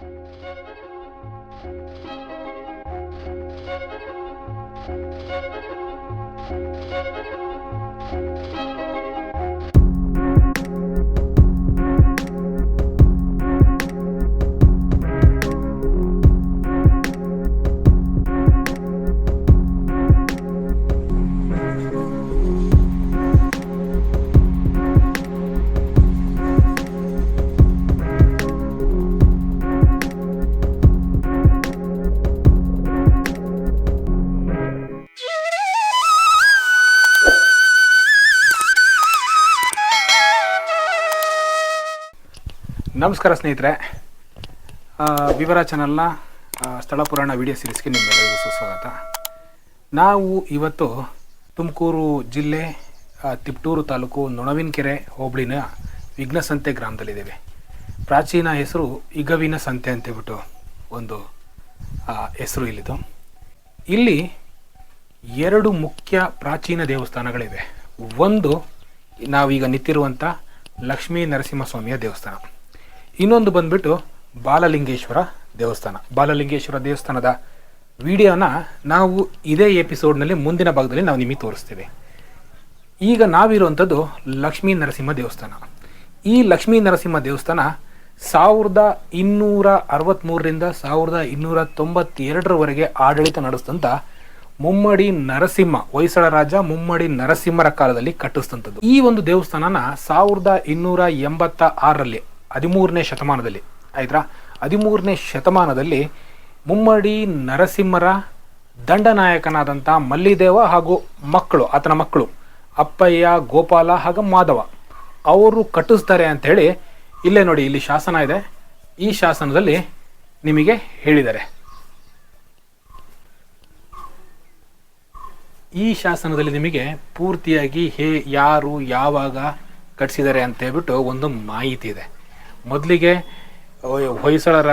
Música ನಮಸ್ಕಾರ ಸ್ನೇಹಿತರೆ. ವಿವರ ಚಾನಲ್ನ ಸ್ಥಳ ಪುರಾಣ ವಿಡಿಯೋ ಸೀರೀಸ್ಗೆ ನಿಮ್ಮೆಲ್ಲರಿಗೂ ಸುಸ್ವಾಗತ. ನಾವು ಇವತ್ತು ತುಮಕೂರು ಜಿಲ್ಲೆ ತಿಪ್ಟೂರು ತಾಲೂಕು ನೊಣವಿನಕೆರೆ ಹೋಬಳಿನ ವಿಘ್ನಸಂತೆ ಗ್ರಾಮದಲ್ಲಿದ್ದೇವೆ. ಪ್ರಾಚೀನ ಹೆಸರು ಇಗವಿನ ಸಂತೆ ಅಂತೇಳ್ಬಿಟ್ಟು ಒಂದು ಹೆಸರು ಇಲ್ಲಿದು ಇಲ್ಲಿ ಎರಡು ಮುಖ್ಯ ಪ್ರಾಚೀನ ದೇವಸ್ಥಾನಗಳಿವೆ. ಒಂದು, ನಾವೀಗ ನಿಂತಿರುವಂಥ ಲಕ್ಷ್ಮೀ ನರಸಿಂಹಸ್ವಾಮಿಯ ದೇವಸ್ಥಾನ. ಇನ್ನೊಂದು ಬಂದ್ಬಿಟ್ಟು ಬಾಲಲಿಂಗೇಶ್ವರ ದೇವಸ್ಥಾನ. ಬಾಲಲಿಂಗೇಶ್ವರ ದೇವಸ್ಥಾನದ ವಿಡಿಯೋನ ನಾವು ಇದೇ ಎಪಿಸೋಡ್ನಲ್ಲಿ ಮುಂದಿನ ಭಾಗದಲ್ಲಿ ನಾವು ನಿಮಗೆ ತೋರಿಸ್ತೇವೆ. ಈಗ ನಾವಿರುವಂಥದ್ದು ಲಕ್ಷ್ಮೀ ನರಸಿಂಹ ದೇವಸ್ಥಾನ. ಈ ಲಕ್ಷ್ಮೀ ನರಸಿಂಹ ದೇವಸ್ಥಾನ ಸಾವಿರದ ಇನ್ನೂರ ಅರವತ್ತ್ಮೂರರಿಂದ ಸಾವಿರದ ಇನ್ನೂರ ತೊಂಬತ್ತೆರಡರವರೆಗೆ ಆಡಳಿತ ನಡೆಸಿದಂಥ ಮುಮ್ಮಡಿ ನರಸಿಂಹ, ಹೊಯ್ಸಳ ರಾಜ ಮುಮ್ಮಡಿ ನರಸಿಂಹರ ಕಾಲದಲ್ಲಿ ಕಟ್ಟಿಸಿದಂಥದ್ದು. ಈ ಒಂದು ದೇವಸ್ಥಾನನ ಸಾವಿರದ ಇನ್ನೂರ ಎಂಬತ್ತ ಆರರಲ್ಲಿ ಹದಿಮೂರನೇ ಶತಮಾನದಲ್ಲಿ, ಆಯ್ತಾ? ಹದಿಮೂರನೇ ಶತಮಾನದಲ್ಲಿ ಮುಮ್ಮಡಿ ನರಸಿಂಹರ ದಂಡನಾಯಕನಾದಂಥ ಮಲ್ಲಿದೇವ ಹಾಗೂ ಮಕ್ಕಳು, ಆತನ ಮಕ್ಕಳು, ಅಪ್ಪಯ್ಯ, ಗೋಪಾಲ ಹಾಗೂ ಮಾಧವ, ಅವರು ಕಟ್ಟಿಸ್ತಾರೆ ಅಂತ ಹೇಳಿ ಇಲ್ಲೇ ನೋಡಿ, ಇಲ್ಲಿ ಶಾಸನ ಇದೆ. ಈ ಶಾಸನದಲ್ಲಿ ನಿಮಗೆ ಹೇಳಿದ್ದಾರೆ ಈ ಶಾಸನದಲ್ಲಿ ನಿಮಗೆ ಪೂರ್ತಿಯಾಗಿ ಹೇ, ಯಾರು, ಯಾವಾಗ ಕಟ್ಟಿಸಿದ್ದಾರೆ ಅಂತ ಹೇಳ್ಬಿಟ್ಟು ಒಂದು ಮಾಹಿತಿ ಇದೆ. ಮೊದಲಿಗೆ ಹೊಯ್ಸಳರ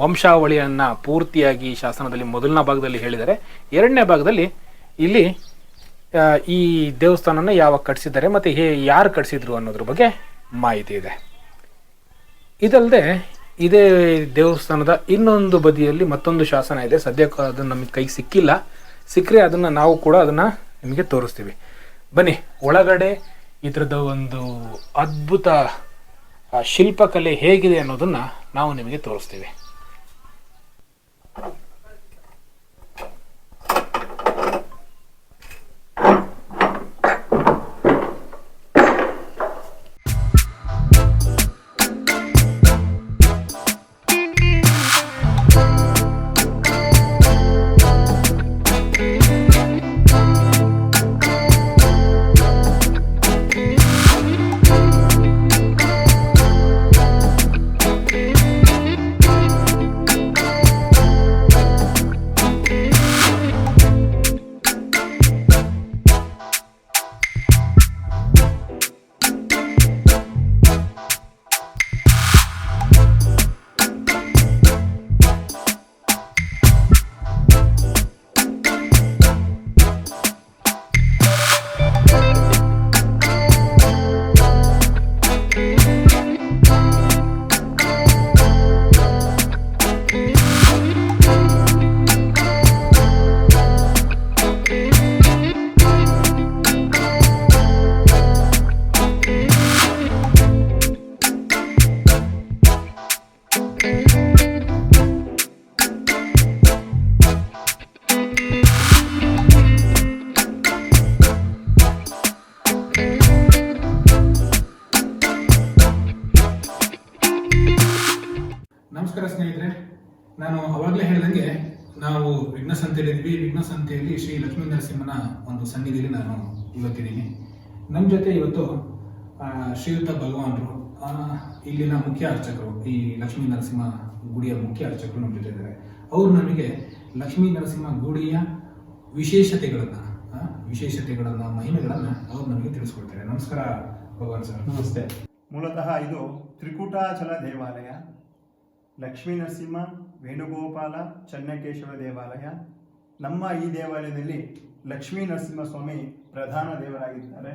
ವಂಶಾವಳಿಯನ್ನು ಪೂರ್ತಿಯಾಗಿ ಶಾಸನದಲ್ಲಿ ಮೊದಲನೇ ಭಾಗದಲ್ಲಿ ಹೇಳಿದ್ದಾರೆ ಎರಡನೇ ಭಾಗದಲ್ಲಿ ಇಲ್ಲಿ ಈ ದೇವಸ್ಥಾನನ ಯಾವಾಗ ಕಟ್ಟಿಸಿದ್ದಾರೆ ಮತ್ತು ಹೇ ಯಾರು ಕಟ್ಟಿಸಿದ್ರು ಅನ್ನೋದ್ರ ಬಗ್ಗೆ ಮಾಹಿತಿ ಇದೆ. ಇದಲ್ಲದೆ ಇದೇ ದೇವಸ್ಥಾನದ ಇನ್ನೊಂದು ಬದಿಯಲ್ಲಿ ಮತ್ತೊಂದು ಶಾಸನ ಇದೆ. ಸದ್ಯಕ್ಕೆ ಅದನ್ನು ನಮಗೆ ಕೈಗೆ ಸಿಕ್ಕಿಲ್ಲ. ಸಿಕ್ಕರೆ ಅದನ್ನು ನಾವು ಕೂಡ ಅದನ್ನು ನಿಮಗೆ ತೋರಿಸ್ತೀವಿ. ಬನ್ನಿ, ಒಳಗಡೆ ಇದರದ ಒಂದು ಅದ್ಭುತ ಆ, ಶಿಲ್ಪಕಲೆ ಹೇಗಿದೆ ಅನ್ನೋದನ್ನು ನಾವು ನಿಮಗೆ ತೋರಿಸ್ತೀವಿ. ನಾನು ಅವಾಗಲೇ ಹೇಳಿದಂಗೆ ನಾವು ವಿಘ್ನ ಸಂತೆಯಲ್ಲಿದ್ವಿ ವಿಘ್ನ ಸಂತೆಯಲ್ಲಿ ಶ್ರೀ ಲಕ್ಷ್ಮೀ ನರಸಿಂಹನ ಒಂದು ಸನ್ನಿಧಿಯಲ್ಲಿ ನಾನು ಇವತ್ತಿದ್ದೀನಿ. ನಮ್ಮ ಜೊತೆ ಇವತ್ತು ಶ್ರೀಯುತ ಭಗವಾನರು ಇಲ್ಲಿನ ಮುಖ್ಯ ಅರ್ಚಕರು, ಈ ಲಕ್ಷ್ಮೀ ನರಸಿಂಹ ಗುಡಿಯ ಮುಖ್ಯ ಅರ್ಚಕರು ನಮ್ಮ ಜೊತೆ ಇದ್ದಾರೆ. ಅವರು ನಮಗೆ ಲಕ್ಷ್ಮೀ ನರಸಿಂಹ ಗುಡಿಯ ವಿಶೇಷತೆಗಳನ್ನು ವಿಶೇಷತೆಗಳನ್ನು, ಮಹಿಮೆಗಳನ್ನು ಅವರು ನಮಗೆ ತಿಳಿಸ್ಕೊಡ್ತಾರೆ. ನಮಸ್ಕಾರ ಭಗವಾನ್ ಸರ್. ನಮಸ್ತೆ. ಮೂಲತಃ ಇದು ತ್ರಿಕೂಟಾಚಲ ದೇವಾಲಯ, ಲಕ್ಷ್ಮೀ ನರಸಿಂಹ ವೇಣುಗೋಪಾಲ ಚನ್ನಕೇಶವ ದೇವಾಲಯ. ನಮ್ಮ ಈ ದೇವಾಲಯದಲ್ಲಿ ಲಕ್ಷ್ಮೀ ನರಸಿಂಹ ಸ್ವಾಮಿ ಪ್ರಧಾನ ದೇವರಾಗಿದ್ದಾರೆ.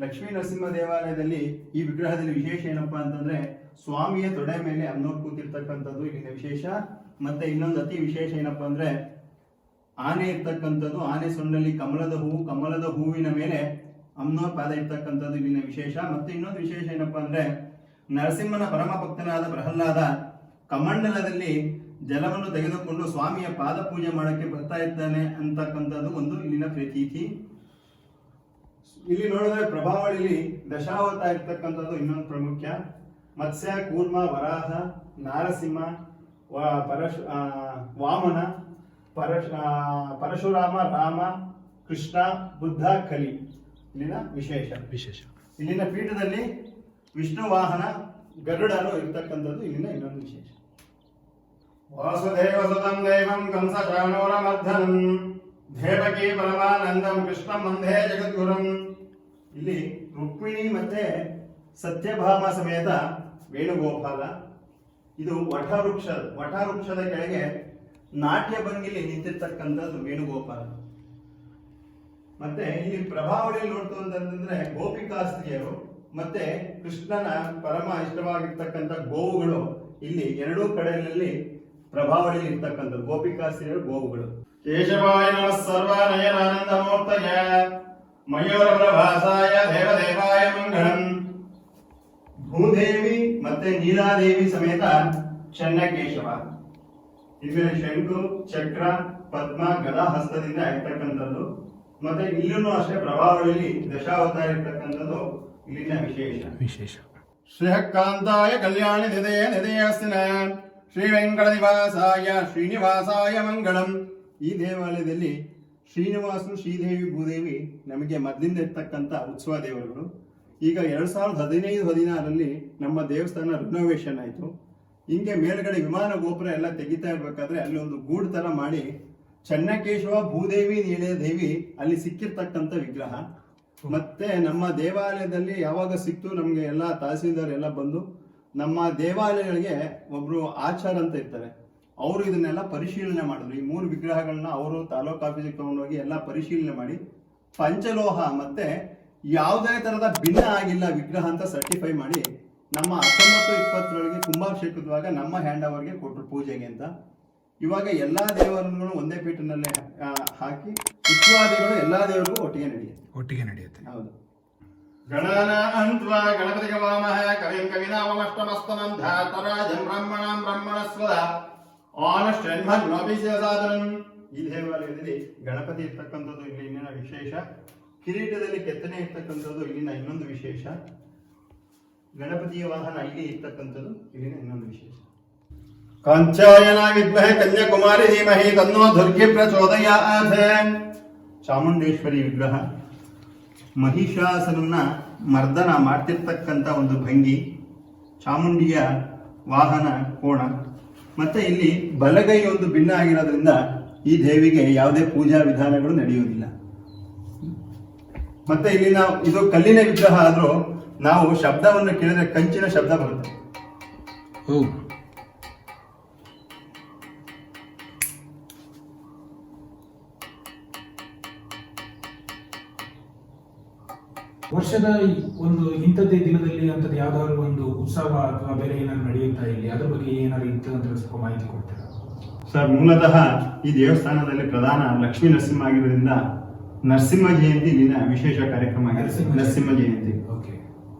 ಲಕ್ಷ್ಮೀ ನರಸಿಂಹ ದೇವಾಲಯದಲ್ಲಿ ಈ ವಿಗ್ರಹದಲ್ಲಿ ವಿಶೇಷ ಏನಪ್ಪ ಅಂತಂದ್ರೆ ಸ್ವಾಮಿಯ ತೊಡೆ ಮೇಲೆ ಅನ್ನೋ ಕೂತಿರ್ತಕ್ಕಂಥದ್ದು ಇಲ್ಲಿನ ವಿಶೇಷ. ಮತ್ತೆ ಇನ್ನೊಂದು ಅತಿ ವಿಶೇಷ ಏನಪ್ಪ ಅಂದ್ರೆ ಆನೆ ಇರ್ತಕ್ಕಂಥದ್ದು, ಆನೆ ಸೊಂಡಲ್ಲಿ ಕಮಲದ ಹೂವು ಕಮಲದ ಹೂವಿನ ಮೇಲೆ ಅಮ್ನೋರ್ ಪಾದ ಇರ್ತಕ್ಕಂಥದ್ದು ಇಲ್ಲಿನ ವಿಶೇಷ. ಮತ್ತೆ ಇನ್ನೊಂದು ವಿಶೇಷ ಏನಪ್ಪಾ ಅಂದ್ರೆ ನರಸಿಂಹನ ಪರಮ ಭಕ್ತನಾದ ಪ್ರಹ್ಲಾದ ಕಮಂಡಲದಲ್ಲಿ ಜಲವನ್ನು ತೆಗೆದುಕೊಂಡು ಸ್ವಾಮಿಯ ಪಾದ ಪೂಜೆ ಮಾಡಕ್ಕೆ ಬರ್ತಾ ಇದ್ದಾನೆ ಅಂತಕ್ಕಂಥದ್ದು ಒಂದು ಇಲ್ಲಿನ ಪ್ರತೀತಿ. ಇಲ್ಲಿ ನೋಡಿದ್ರೆ ಪ್ರಭಾವಳಿಲಿ ದಶಾವತ ಇರ್ತಕ್ಕಂಥದ್ದು ಇನ್ನೊಂದು ಪ್ರಮುಖ ಮತ್ಸ್ಯ ಕೂರ್ಮ ವರಾಹ ನಾರಸಿಂಹ ವ- ಪರಶು ವಾಮನ ಪರಶ ಪರಶುರಾಮ ರಾಮ ಕೃಷ್ಣ ಬುದ್ಧ ಕಲಿ. ಇಲ್ಲಿನ ವಿಶೇಷ. ವಿಶೇಷ. ಇಲ್ಲಿನ ಪೀಠದಲ್ಲಿ ವಿಷ್ಣು ವಾಹನ ಗರುಡನು ಇರ್ತಕ್ಕಂಥದ್ದು ಇಲ್ಲಿನ ಇನ್ನೊಂದು ವಿಶೇಷ. ಸುತಂ ದೈವಂ ಕಂಸ ಚಾಣೂರಮರ್ಧನಂ ದೇವಕಿ ಪರಮಾನಂದಂ ಕೃಷ್ಣ ಇಲ್ಲಿ ರುಕ್ಮಿಣಿ ಮತ್ತೆ ಸತ್ಯಭಾಮ ಸಮೇತ ವೇಣುಗೋಪಾಲ. ಇದು ವಟವೃಕ್ಷ, ವಟವೃಕ್ಷದ ಕೆಳಗೆ ನಾಟ್ಯ ಭಂಗಿಲಿ ನಿಂತಿರ್ತಕ್ಕಂಥದ್ದು ವೇಣುಗೋಪಾಲ. ಮತ್ತೆ ಇಲ್ಲಿ ಪ್ರಭಾವಳಿಯಲ್ಲಿ ನೋಡ್ತು ಅಂತಂದ್ರೆ ಗೋಪಿಕಾಸ್ತ್ರೀಯರು ಮತ್ತೆ ಕೃಷ್ಣನ ಪರಮ ಇಷ್ಟವಾಗಿರ್ತಕ್ಕಂಥ ಗೋವುಗಳು ಇಲ್ಲಿ ಎರಡೂ ಕಡೆಯಲ್ಲಿ ಪ್ರಭಾವಳಿಯಲ್ಲಿ ಇರ್ತಕ್ಕಂಥದ್ದು ಗೋಪಿಕಾಸ್ತ್ರೀಯರು ಗೋವುಗಳು. ಕೇಶವಾಯ ನಮಃ ಸರ್ವನಯನಾನಂದ ಮೂರ್ತಯ ಮಯೂರ ಪ್ರಭಾಸಾಯ ದೇವದೇವಾಯ ಮಂಗಳಂ. ಭೂದೇವಿ ಮತ್ತೆ ನೀಲಾದೇವಿ ಸಮೇತ ಚನ್ನಕೇಶವ ಇಲ್ಲಿ ಶಂಕು ಚಕ್ರ ಪದ್ಮ ಗದಾ ಹಸ್ತದಿಂದ ಇರ್ತಕ್ಕಂಥದ್ದು ಮತ್ತೆ ಇಲ್ಲೂ ಅಷ್ಟೇ ಪ್ರಭಾವಳಿಯಲ್ಲಿ ದಶಾವತಾರ ಇರ್ತಕ್ಕಂಥದ್ದು ಇಲ್ಲಿನ ವಿಶೇಷ. ವಿಶೇಷ. ಶ್ರೀಹಕ್ಕಾಂತಾಯ ಕಲ್ಯಾಣಿ ನಿಧಯ ನಿಧಯಸ್ತಿನ. ಶ್ರೀ ವೆಂಕಟನಿವಾಸಾಯ ಶ್ರೀನಿವಾಸಾಯ ಮಂಗಳಂ. ಈ ದೇವಾಲಯದಲ್ಲಿ ಶ್ರೀನಿವಾಸನು ಶ್ರೀದೇವಿ, ಭೂದೇವಿ ನಮಗೆ ಮೊದಲಿಂದ ಇರ್ತಕ್ಕಂಥ ಉತ್ಸವ ದೇವರುಗಳು. ಈಗ ಎರಡು ಸಾವಿರದ ಹದಿನೈದು, ಹದಿನಾರರಲ್ಲಿ ನಮ್ಮ ದೇವಸ್ಥಾನ ರಿನೋವೇಷನ್ ಆಯಿತು. ಹಿಂಗೆ ಮೇಲ್ಗಡೆ ವಿಮಾನ ಗೋಪುರ ಎಲ್ಲ ತೆಗಿತಾ ಇರಬೇಕಾದ್ರೆ ಅಲ್ಲಿ ಒಂದು ಗೂಡು ತರ ಮಾಡಿ ಚನ್ನಕೇಶವ, ಭೂದೇವಿ, ನೀಲದೇವಿ ಅಲ್ಲಿ ಸಿಕ್ಕಿರ್ತಕ್ಕಂಥ ವಿಗ್ರಹ. ಮತ್ತೆ ನಮ್ಮ ದೇವಾಲಯದಲ್ಲಿ ಯಾವಾಗ ಸಿಕ್ತು ನಮಗೆ ಎಲ್ಲ ತಹಸೀಲ್ದಾರ್ ಎಲ್ಲ ಬಂದು ನಮ್ಮ ದೇವಾಲಯಗಳಿಗೆ ಒಬ್ರು ಆಚಾರ ಅಂತ ಇರ್ತಾರೆ. ಅವರು ಇದನ್ನೆಲ್ಲ ಪರಿಶೀಲನೆ ಮಾಡಿದ್ರು. ಈ ಮೂರು ವಿಗ್ರಹಗಳನ್ನ ಅವರು ತಾಲೂಕು ಆಫೀಸಿಗೆ ತಗೊಂಡೋಗಿ ಎಲ್ಲ ಪರಿಶೀಲನೆ ಮಾಡಿ ಪಂಚಲೋಹ ಮತ್ತೆ ಯಾವುದೇ ತರಹದ ಭಿನ್ನ ಆಗಿಲ್ಲ ವಿಗ್ರಹ ಅಂತ ಸರ್ಟಿಫೈ ಮಾಡಿ ನಮ್ಮ ಹತ್ತೊಂಬತ್ತು ಇಪ್ಪತ್ತರೊಳಗೆ ಕುಂಭಾಭಿಷೇಕದವಾಗ ನಮ್ಮ ಹ್ಯಾಂಡ್ ಓವರ್ಗೆ ಕೊಟ್ಟರು ಪೂಜೆಗೆ ಅಂತ. ಇವಾಗ ಎಲ್ಲಾ ದೇವರನ್ನು ಒಂದೇ ಪೀಠನಲ್ಲೇ ಹಾಕಿ ಉತ್ಸವಾದಿಗಳು ಎಲ್ಲ ದೇವರಿಗೂ ಒಟ್ಟಿಗೆ ನಡೆಯುತ್ತೆ. ಒಟ್ಟಿಗೆ ನಡೆಯುತ್ತೆ. ಹೌದು. ಅಂತ್ವ ಗಣಪತಿ ವಾಮಃ ಕವಿಂ ಕವಿನಾಮಷ್ಟಮಸ್ತಮಂ ಧಾತರಾಜಂ ಬ್ರಹ್ಮಣ ಬ್ರಹ್ಮಣಸ್ವದ ಆನಷ್ಟನ್ಮನ್ನೋಪಿಸಾಧನಂ ಈ ದೇವಾಲಯದಲ್ಲಿ ಗಣಪತಿ ಇರ್ತಕ್ಕಂಥದ್ದು ಇಲ್ಲಿ ಇಲ್ಲಿನ ವಿಶೇಷ? ಕಿರೀಟದಲ್ಲಿ ಕೆತ್ತನೆ ಇರ್ತಕ್ಕಂಥದ್ದು ಇಲ್ಲಿನ ಇನ್ನೊಂದು ವಿಶೇಷ. ಗಣಪತಿಯ ವಾಹನ ಇಲ್ಲಿ ಇರ್ತಕ್ಕಂಥದ್ದು ಇಲ್ಲಿನ ಇನ್ನೊಂದು ವಿಶೇಷ. ಕಾಂಚಾಯನ ವಿದ್ಮಹೆ ಕನ್ಯಾಕುಮಾರಿ ಧೀಮಹಿ ತನ್ನೋ ದುರ್ಗೆ ಪ್ರಚೋದಯಾತ್। ಚಾಮುಂಡೇಶ್ವರಿ ವಿಗ್ರಹ. ಮಹಿಷಾಸನನ್ನ ಮರ್ದನ ಮಾಡ್ತಿರ್ತಕ್ಕಂಥ ಒಂದು ಭಂಗಿ, ಚಾಮುಂಡಿಯ ವಾಹನ ಕೋಣ. ಮತ್ತೆ ಇಲ್ಲಿ ಬಲಗೈ ಒಂದು ಭಿನ್ನ ಆಗಿರೋದ್ರಿಂದ ಈ ದೇವಿಗೆ ಯಾವುದೇ ಪೂಜಾ ವಿಧಾನಗಳು ನಡೆಯುವುದಿಲ್ಲ. ಮತ್ತೆ ಇಲ್ಲಿ ನಾವು, ಇದು ಕಲ್ಲಿನ ವಿಗ್ರಹ ಆದರೂ ನಾವು ಶಬ್ದವನ್ನು ಕೇಳಿದ್ರೆ ಕಂಚಿನ ಶಬ್ದ ಬರುತ್ತೆ. ವರ್ಷದ ಒಂದು ಇಂಥದ್ದೇ ದಿನದಲ್ಲಿ ಅಂಥದ್ದು ಯಾವ್ದಾದ್ರು ಒಂದು ಉತ್ಸವ ಅಥವಾ ಬೇರೆ ಏನಾದ್ರು ನಡೆಯುತ್ತಾ ಇಲ್ಲಿ? ಅದ್ರ ಬಗ್ಗೆ ಏನಾದ್ರು ಇತ್ತು ಅಂತ ಸ್ವಲ್ಪ ಮಾಹಿತಿ ಕೊಡ್ತೀರಾ? ಸರ್ ಮೂಲತಃ ಈ ದೇವಸ್ಥಾನದಲ್ಲಿ ಪ್ರಧಾನ ಲಕ್ಷ್ಮೀ ನರಸಿಂಹ ಆಗಿರೋದ್ರಿಂದ ನರಸಿಂಹ ಜಯಂತಿ ದಿನ ವಿಶೇಷ ಕಾರ್ಯಕ್ರಮ ಆಗಿದೆ. ನರಸಿಂಹ ಜಯಂತಿ. ಓಕೆ.